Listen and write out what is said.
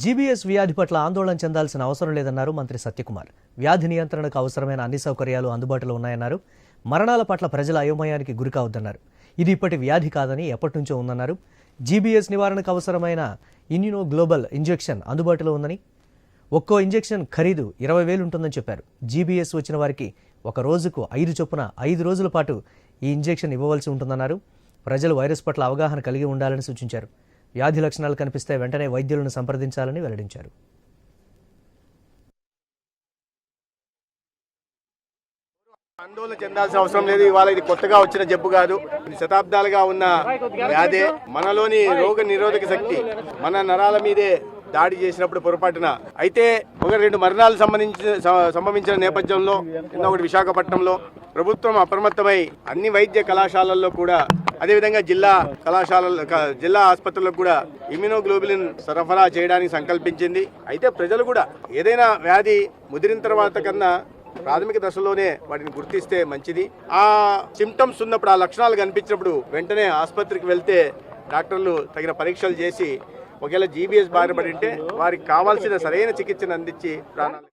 GBs వ్యాధి పట్ల ఆందోళన చెందాల్సిన అవసరం లేదన్నారు మంత్రి సత్యకుమార్. వ్యాధి నియంత్రణకు అవసరమైన అన్ని సౌకర్యాలు అందుబాటులో ఉన్నాయన్నారు. మరణాల పట్ల ప్రజల అయోమయానికి గురికావద్దన్నారు ఇది ఇప్పటి వ్యాధి కాదని ఎప్పటి నుంచో ఉందన్నారు. జీబీఎస్ నివారణకు అవసరమైన ఇన్యునో గ్లోబల్ ఇంజెక్షన్ అందుబాటులో ఉందని ఒక్కో ఇంజెక్షన్ ఖరీదు ఇరవై వేలు ఉంటుందని చెప్పారు. జీబీఎస్ వచ్చిన వారికి ఒక రోజుకు ఐదు చొప్పున ఐదు రోజుల పాటు ఈ ఇంజెక్షన్ ఇవ్వవలసి ఉంటుందన్నారు. ప్రజలు వైరస్ పట్ల అవగాహన కలిగి ఉండాలని సూచించారు. వ్యాధి లక్షణాలు కనిపిస్తే వెంటనే వైద్యులను సంప్రదించాలని వెల్లడించారు. ఆందోళన చెందాల్సిన అవసరం లేదు. ఇవాళ ఇది కొత్తగా వచ్చిన జబ్బు కాదు. ఇది శతాబ్దాలుగా ఉన్న వ్యాధే. మనలోని రోగ నిరోధక శక్తి మన నరాల మీదే దాడి చేసినప్పుడు పొరపాటున. అయితే ఒక రెండు మరణాలు సంబంధించిన సంభవించిన నేపథ్యంలో నిన్న ఒకటి విశాఖపట్నంలో ప్రభుత్వం అప్రమత్తమై అన్ని వైద్య కళాశాలల్లో కూడా అదేవిధంగా జిల్లా కళాశాలల జిల్లా ఆసుపత్రులకు కూడా ఇమ్యూనోగ్లోబులిన్ సరఫరా చేయడానికి సంకల్పించింది. అయితే ప్రజలు కూడా ఏదైనా వ్యాధి ముదిరిన తర్వాత కన్నా ప్రాథమిక దశలోనే వాటిని గుర్తిస్తే మంచిది. ఆ సిమ్టమ్స్ ఉన్నప్పుడు ఆ లక్షణాలు కనిపించినప్పుడు వెంటనే ఆసుపత్రికి వెళ్తే డాక్టర్లు తగిన పరీక్షలు చేసి ఒకవేళ జీబీఎస్ బారిపడి ఉంటే వారికి కావాల్సిన సరైన చికిత్సను అందించి ప్రాణాలు